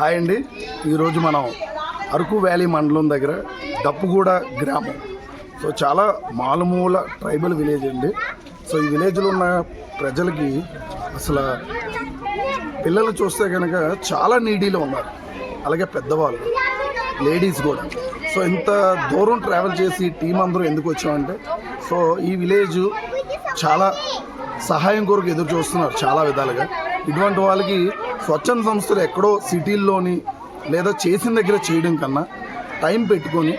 Hi అండి. ఈరోజు మనం అరకు వ్యాలీ మండలం దగ్గర దప్పుగూడ గ్రామం. సో చాలా మాలుమూల ట్రైబల్ విలేజ్ అండి. సో ఈ విలేజ్లో ఉన్న ప్రజలకి అసలు పిల్లలు చూస్తే కనుక చాలా నీడీలో ఉన్నారు. అలాగే పెద్దవాళ్ళు లేడీస్ కూడా. సో ఇంత దూరం ట్రావెల్ చేసి టీం అందరూ ఎందుకు వచ్చామంటే సో ఈ విలేజ్ చాలా సహాయం కొరకు ఎదురు చూస్తున్నారు చాలా విధాలుగా. ఇటువంటి వాళ్ళకి స్వచ్ఛంద సంస్థలు ఎక్కడో సిటీల్లోని లేదా చేసిన దగ్గర చేయడం కన్నా టైం పెట్టుకొని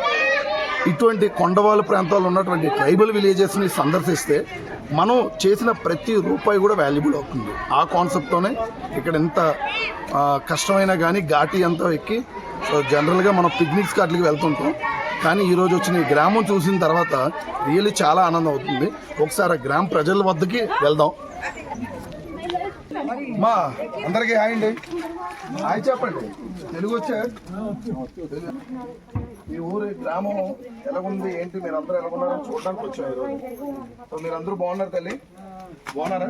ఇటువంటి కొండవాళ్ళ ప్రాంతాల్లో ఉన్నటువంటి ట్రైబల్ విలేజెస్ని సందర్శిస్తే మనం చేసిన ప్రతి రూపాయి కూడా వాల్యుబుల్ అవుతుంది. ఆ కాన్సెప్ట్తోనే ఇక్కడ ఎంత కష్టమైనా కానీ ఘాటి అంతా ఎక్కి సో జనరల్గా మనం పిక్నిక్స్ అట్లకి వెళ్తుంటాం. కానీ ఈరోజు వచ్చిన ఈ గ్రామం చూసిన తర్వాత రియల్లీ చాలా ఆనందం అవుతుంది. ఒకసారి ఆ గ్రామ ప్రజల వద్దకి వెళ్దాం. మా అందరికీ హాయ్ అండి. హాయ్ చెప్పండి. తెలుగు వచ్చే? మీ ఊరి గ్రామం ఎలాగుంది ఏంటి? మీరు అందరూ ఎలాగున్నారో చూడడానికి వచ్చాం ఈరోజు. సో మీరు అందరూ బాగున్నారు తల్లి? బాగున్నారా?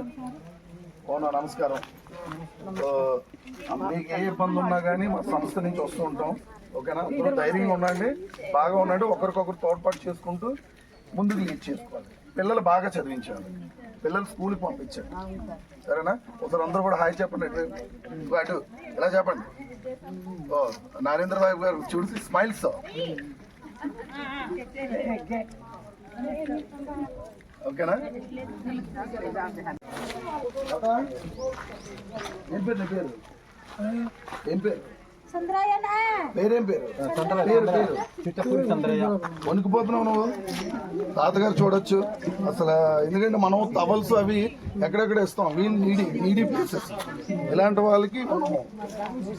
బాగున్నా నమస్కారం. మీకు ఏ ఇబ్బంది ఉన్నా కానీ మా సంస్థ నుంచి వస్తూ ఉంటాం. ఓకేనా? అందరూ ధైర్యంగా ఉండండి బాగా ఉండండి. ఒకరికొకరు తోడ్పాటు చేసుకుంటూ ముందుకు లీడ్ చేసుకోవాలి. పిల్లలు బాగా చదివించాలి పిల్లలు స్కూల్కి పంపించాలి సరేనా? ఒకసారి అందరూ కూడా హాయ్ చెప్పండి. అటు. ఇలా చెప్పండి? ఓ నరేంద్ర బాబు గారు చూసి స్మైల్స్ ఓకేనా? ఏం పేరు నీ పేరు? ఏం పేరు? పేరేం పేరు? పేరు వణికిపోతున్నావు నువ్వు? తాతగారు చూడొచ్చు. అసలు ఎందుకంటే మనం టవల్స్ అవి ఎక్కడెక్కడ ఇస్తాం వీళ్ళు నీడి నీడి ప్లేసెస్ ఇలాంటి వాళ్ళకి మనం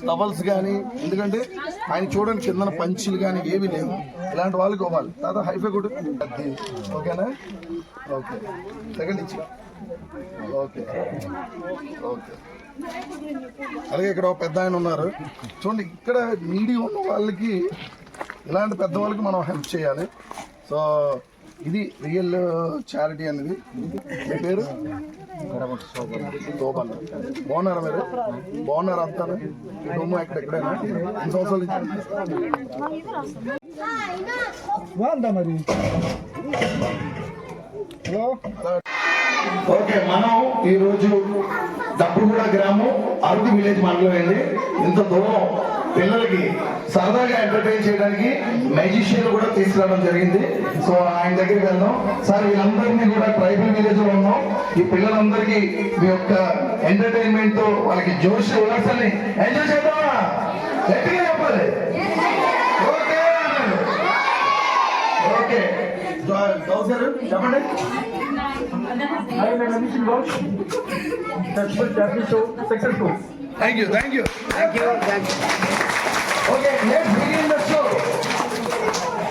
టవల్స్ కానీ ఎందుకంటే ఆయన చూడండి కిందన పంచులు కానీ ఏవి లేవు. ఇలాంటి వాళ్ళకి ఇవ్వాలి. తాత హైఫై కొట్టు. అది ఓకేనా? ఓకే. సెకండ్ ఇచ్చి. ఓకే. ఓకే. అలాగే ఇక్కడ ఒక పెద్ద ఆయన ఉన్నారు. చూడండి ఇక్కడ నీడి ఉన్న వాళ్ళకి ఇలాంటి పెద్ద వాళ్ళకి మనం హెల్ప్ చేయాలి. సో ఇది రియల్ చారిటీ అనేది. మీ పేరు? శోభన్ బాగున్నారా మీరు? బాగున్నారా అంతా కుటుంబం ఇక్కడ ఎక్కడైనా? ఎన్ని సంవత్సరాల నుంచి? బాగుందా మరి? హలో. ఓకే మనం ఈరోజు దప్పుగూడ గ్రామం అరకు విలేజ్ మండలం అండి. ఇంత దూరం పిల్లలకి సరదాగా ఎంటర్టైన్ చేయడానికి మ్యాజిషియన్ కూడా తీసుకురావడం జరిగింది. సో ఆయన దగ్గరికి వెళ్దాం. సార్ వీళ్ళందరినీ కూడా ట్రైబల్ విలేజ్లో ఉన్నాం. ఈ పిల్లలందరికీ మీ యొక్క ఎంటర్టైన్మెంట్తో వాళ్ళకి జోష్ ఉల్లాసాన్ని ఎంజాయ్ చేద్దామా? observe it. Double I'm dynamic involved. Successful tap show, so successful. Thank you. Thank you. Thank you. Thank you. Okay, let's begin the show.